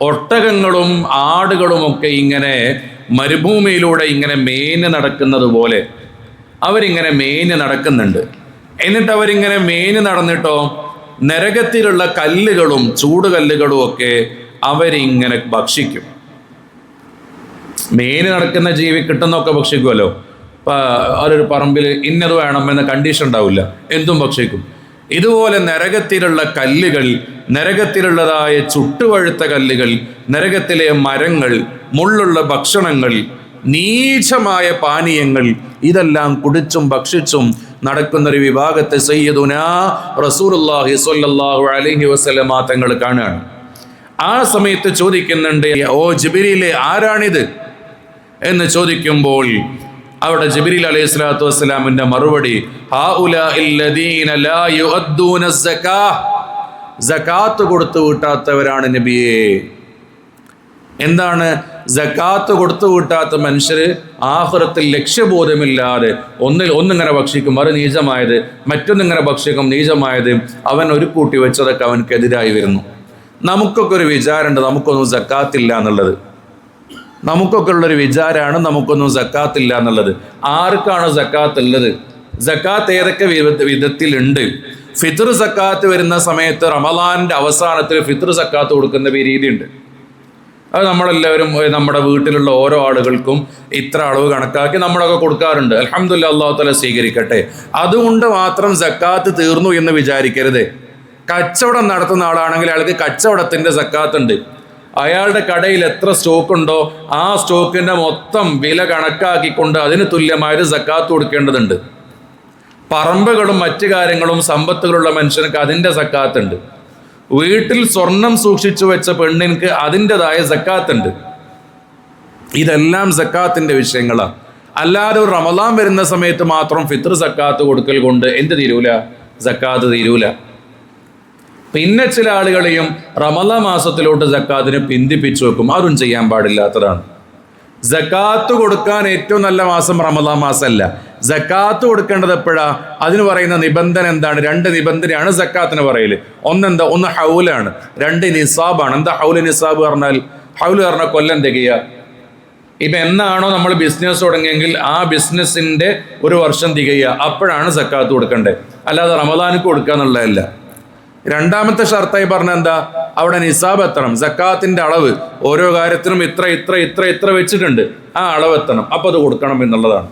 ഒട്ടകങ്ങളും ആടുകളുമൊക്കെ ഇങ്ങനെ മരുഭൂമിയിലൂടെ ഇങ്ങനെ മേഞ്ഞ് നടക്കുന്നത് പോലെ അവരിങ്ങനെ മേഞ്ഞ് നടക്കുന്നുണ്ട്. എന്നിട്ട് അവരിങ്ങനെ മേഞ്ഞ് നടന്നിട്ടോ നരകത്തിലുള്ള കല്ലുകളും ചൂടുകല്ലുകളും ഒക്കെ അവരിങ്ങനെ ഭക്ഷിക്കും. മേന് നടക്കുന്ന ജീവി കിട്ടുന്നൊക്കെ ഭക്ഷിക്കുമല്ലോ. അവരൊരു പറമ്പിൽ ഇന്നത് വേണം എന്ന കണ്ടീഷൻ ഉണ്ടാവില്ല. എന്തും ഭക്ഷിക്കും. ഇതുപോലെ നരകത്തിലുള്ള കല്ലുകൾ നരകത്തിലുള്ളതായ ചുട്ടുവഴുത്ത കല്ലുകൾ നരകത്തിലെ മരങ്ങൾ മുള്ളുള്ള ഭക്ഷണങ്ങൾ നീചമായ പാനീയങ്ങൾ ഇതെല്ലാം കുടിച്ചും ഭക്ഷിച്ചും നടക്കുന്ന ഒരു വിഭാഗത്തെ സയ്യദുനാ റസൂലുള്ളാഹി സ്വല്ലല്ലാഹു അലൈഹി വസല്ലമ തങ്ങൾ കാണുകയാണ്. ആ സമയത്ത് ചോദിക്കുന്നുണ്ട് ഓ ജിബിരിയിലെ ആരാണിത്? എന്ന് ചോദിക്കുമ്പോൾ അവിടെ ജബിരിൽ അലൈഹി സ്വലാത്തു വസ്സലാമിന്റെ മറുപടി "ഹാഉലാഇല്ലദീന ലാ യുഅദ്ദൂന സകാത്ത് കൊടുത്തു വിട്ടാത്തവരാണ് നബിയെ. എന്താണ് ജക്കാത്ത് കൊടുത്തു വിട്ടാത്ത മനുഷ്യര്? ആഹുരത്തിൽ ലക്ഷ്യബോധമില്ലാതെ ഒന്നിൽ ഒന്നിങ്ങനെ ഭക്ഷിക്കും. മറു നീചമായത് മറ്റൊന്നിങ്ങനെ ഭക്ഷിക്കും. നീചമായത് അവൻ ഒരു കൂട്ടി വെച്ചതൊക്കെ അവനക്കെതിരായി വരുന്നു. നമുക്കൊക്കെ ഒരു വിചാരമുണ്ട് നമുക്കൊന്നും ജക്കാത്തില്ല എന്നുള്ളത്. നമുക്കൊക്കെ ഉള്ളൊരു വിചാരമാണ് നമുക്കൊന്നും സക്കാത്തില്ല എന്നുള്ളത്. ആർക്കാണ് സക്കാത്ത് ഉള്ളത് സക്കാത്ത് ഏതൊക്കെ വിധത്തിലുണ്ട്? ഫിത്ർ സക്കാത്ത് വരുന്ന സമയത്ത് റമദാനിന്റെ അവസാനത്തിൽ ഫിത്ർ സക്കാത്ത് കൊടുക്കുന്ന രീതി രീതിയുണ്ട്. അത് നമ്മളെല്ലാവരും നമ്മുടെ വീട്ടിലുള്ള ഓരോ ആളുകൾക്കും ഇത്ര അളവ് കണക്കാക്കി നമ്മളൊക്കെ കൊടുക്കാറുണ്ട്. അലഹമുല്ല അള്ളാഹു തല സ്വീകരിക്കട്ടെ. അതുകൊണ്ട് മാത്രം സക്കാത്ത് തീർന്നു എന്ന് വിചാരിക്കരുത്. കച്ചവടം നടത്തുന്ന ആളാണെങ്കിൽ അയാൾക്ക് കച്ചവടത്തിന്റെ സക്കാത്ത് ഉണ്ട് അയാളുടെ കടയിൽ എത്ര സ്റ്റോക്ക് ഉണ്ടോ ആ സ്റ്റോക്കിന്റെ മൊത്തം വില കണക്കാക്കിക്കൊണ്ട് അതിന് തുല്യമായൊരു സക്കാത്ത് കൊടുക്കേണ്ടതുണ്ട്. പറമ്പുകളും മറ്റു കാര്യങ്ങളും സമ്പത്തുകളുള്ള മനുഷ്യർക്ക് അതിന്റെ സക്കാത്തുണ്ട് വീട്ടിൽ സ്വർണം സൂക്ഷിച്ചു വെച്ച പെണ്ണിനക്ക് അതിന്റെതായ സക്കാത്തുണ്ട് ഇതെല്ലാം സക്കാത്തിന്റെ വിഷയങ്ങളാണ് അല്ലാതെ റമദാൻ വരുന്ന സമയത്ത് മാത്രം ഫിത്ർ സക്കാത്ത് കൊടുക്കൽ കൊണ്ട് എന്ത് തീരൂല? സക്കാത്ത് തീരൂല. പിന്നെ ചില ആളുകളെയും റമല മാസത്തിലോട്ട് ജക്കാത്തിന് പിന്തിപ്പിച്ചു വെക്കും. അതും ചെയ്യാൻ പാടില്ലാത്തതാണ്. ജക്കാത്ത് കൊടുക്കാൻ ഏറ്റവും നല്ല മാസം റമല മാസമല്ല. ജക്കാത്ത് കൊടുക്കേണ്ടത് എപ്പോഴാ? അതിന് പറയുന്ന നിബന്ധന എന്താണ്? രണ്ട് നിബന്ധനയാണ് ജക്കാത്തിന് പറയൽ. ഒന്നെന്താ? ഒന്ന് ഹൗലാണ്. രണ്ട് നിസാബാണ്. എന്താ ഹൗൽ നിസാബ് പറഞ്ഞാൽ? ഹൗൽ പറഞ്ഞ കൊല്ലം തികയ ഇപ്പം എന്നാണോ നമ്മൾ ബിസിനസ് തുടങ്ങിയെങ്കിൽ ആ ബിസിനസ്സിന്റെ ഒരു വർഷം തികയുക. അപ്പോഴാണ് സക്കാത്ത് കൊടുക്കേണ്ടത്. അല്ലാതെ റമദാനിക്ക് കൊടുക്കുക എന്നുള്ളതല്ല രണ്ടാമത്തെ ഷർത്തായി പറഞ്ഞ എന്താ അവിടെ നിസാബ് എത്തണം. സക്കാത്തിന്റെ അളവ് ഓരോ കാര്യത്തിനും ഇത്ര ഇത്ര ഇത്ര ഇത്ര വെച്ചിട്ടുണ്ട്. ആ അളവ് എത്തണം. അപ്പൊ അത് കൊടുക്കണം എന്നുള്ളതാണ്.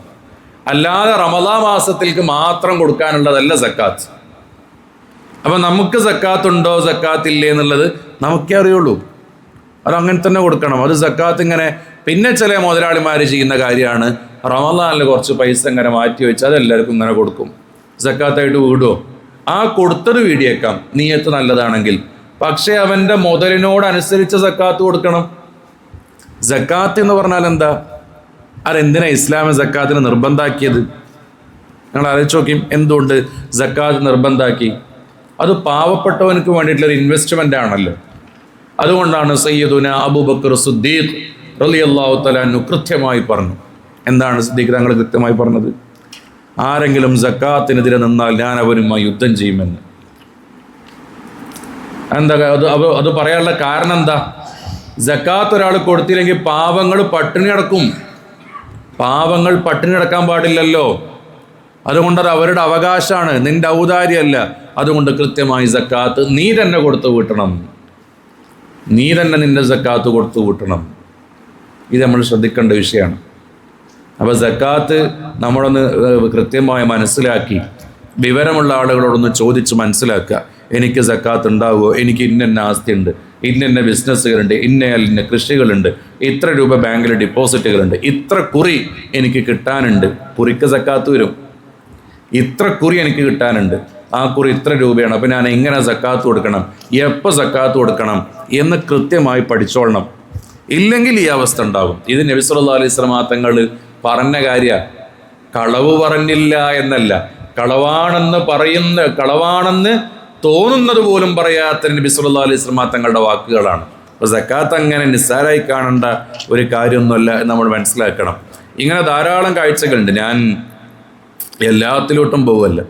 അല്ലാതെ റമദാ മാസത്തിലേക്ക് മാത്രം കൊടുക്കാനുള്ളതല്ല സക്കാത്ത്. അപ്പൊ നമുക്ക് സക്കാത്ത് ഉണ്ടോ സക്കാത്ത് ഇല്ലേ എന്നുള്ളത് നമുക്കേ അറിയുള്ളൂ. അത് അങ്ങനെ തന്നെ കൊടുക്കണം. അത് സക്കാത്ത് ഇങ്ങനെ പിന്നെ ചില മുതലാളിമാർ ചെയ്യുന്ന കാര്യമാണ്. റമദാനിൽ കുറച്ച് പൈസ ഇങ്ങനെ മാറ്റി വെച്ച് അത് എല്ലാവർക്കും ഇങ്ങനെ കൊടുക്കും. സക്കാത്തായിട്ട് വീടുമോ ആ കൊടുത്തത് വീടിയേക്കാം നീയത്ത് നല്ലതാണെങ്കിൽ. പക്ഷേ അവന്റെ മുതലിനോടനുസരിച്ച് സക്കാത്ത് കൊടുക്കണം. സക്കാത്ത് എന്ന് പറഞ്ഞാൽ എന്താ? അതെന്തിനാ ഇസ്ലാമി സക്കാത്തിന് നിർബന്ധാക്കിയത്? ഞങ്ങൾ ആലോചിച്ച് നോക്കി എന്തുകൊണ്ട് സക്കാത്ത് നിർബന്ധാക്കി? അത് പാവപ്പെട്ടവനക്ക് വേണ്ടിയിട്ടുള്ള ഒരു ഇൻവെസ്റ്റ്മെന്റ് ആണല്ലോ. അതുകൊണ്ടാണ് സയ്യദുന അബൂബക്കർ സുദ്ദീഖ് റലി അള്ളാഹു തലാനു കൃത്യമായി പറഞ്ഞു. എന്താണ് സിദ്ദീഖ് തങ്ങൾ കൃത്യമായി പറഞ്ഞത്? ആരെങ്കിലും സക്കാത്തിനെതിരെ നിന്നാൽ ഞാൻ അവരുമായി യുദ്ധം ചെയ്യുമെന്ന്. എന്താ അത് അത് പറയാനുള്ള കാരണം എന്താ? ജക്കാത്ത് ഒരാൾ കൊടുത്തില്ലെങ്കിൽ പാവങ്ങൾ പട്ടിണി കിടക്കും. പാവങ്ങൾ പട്ടിണി കിടക്കാൻ പാടില്ലല്ലോ. അതുകൊണ്ട് അത് അവരുടെ അവകാശമാണ്. നിന്റെ ഔദാര്യമല്ല. അതുകൊണ്ട് കൃത്യമായി സക്കാത്ത് നീ തന്നെ കൊടുത്തു വീട്ടണം. നീ തന്നെ നിന്റെ സക്കാത്ത് കൊടുത്തു വീട്ടണം. ഇത് നമ്മൾ ശ്രദ്ധിക്കേണ്ട വിഷയമാണ്. അപ്പോൾ സക്കാത്ത് നമ്മളൊന്ന് കൃത്യമായി മനസ്സിലാക്കി. വിവരമുള്ള ആളുകളോടൊന്ന് ചോദിച്ച് മനസ്സിലാക്കുക. എനിക്ക് സക്കാത്ത് ഉണ്ടാവുമോ? എനിക്ക് ഇന്ന ആസ്തി ഉണ്ട് ഇന്ന ബിസിനസ്സുകളുണ്ട്. ഇന്ന ഇന്ന കൃഷികളുണ്ട്. ഇത്ര രൂപ ബാങ്കിൽ ഡിപ്പോസിറ്റുകളുണ്ട്. ഇത്ര കുറി എനിക്ക് കിട്ടാനുണ്ട്. കുറിക്ക് സക്കാത്ത് വരും. ഇത്ര കുറി എനിക്ക് കിട്ടാനുണ്ട്. ആ കുറി ഇത്ര രൂപയാണ്. അപ്പം ഞാൻ എങ്ങനെ സക്കാത്ത് കൊടുക്കണം? എപ്പോൾ സക്കാത്ത് കൊടുക്കണം? എന്ന് കൃത്യമായി പഠിച്ചോളണം. ഇല്ലെങ്കിൽ ഈ അവസ്ഥ ഉണ്ടാകും ഇത് നബി സല്ലല്ലാഹു അലൈഹി സ്വലാത്തങ്ങൾ തങ്ങൾ പറഞ്ഞ കാര്യ. കളവ് പറഞ്ഞില്ല എന്നല്ല. കളവാണെന്ന് പറയുന്ന കളവാണെന്ന് തോന്നുന്നത് പോലും പറയാത്ത നബി അലൈഹി സ്വലമ തങ്ങളുടെ വാക്കുകളാണ്. അപ്പോൾ സക്കാത്ത് അങ്ങനെ നിസ്സാരായി കാണേണ്ട ഒരു കാര്യമൊന്നുമല്ല എന്ന് നമ്മൾ മനസ്സിലാക്കണം. ഇങ്ങനെ ധാരാളം കാഴ്ചകളുണ്ട്. ഞാൻ എല്ലാത്തിലോട്ടും പോവല്ല.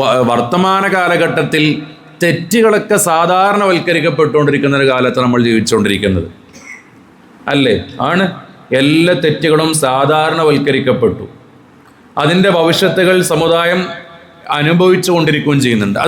വർത്തമാന കാലഘട്ടത്തിൽ തെറ്റുകളൊക്കെ സാധാരണവൽക്കരിക്കപ്പെട്ടുകൊണ്ടിരിക്കുന്ന ഒരു കാലത്ത് നമ്മൾ ജീവിച്ചുകൊണ്ടിരിക്കുന്നത്. അല്ലേ? ആണ്. എല്ലാ തെറ്റുകളും സാധാരണവൽക്കരിക്കപ്പെട്ടു. അതിന്റെ ഭവിഷ്യത്തുകൾ സമുദായം അനുഭവിച്ചു കൊണ്ടിരിക്കുകയും ചെയ്യുന്നുണ്ട്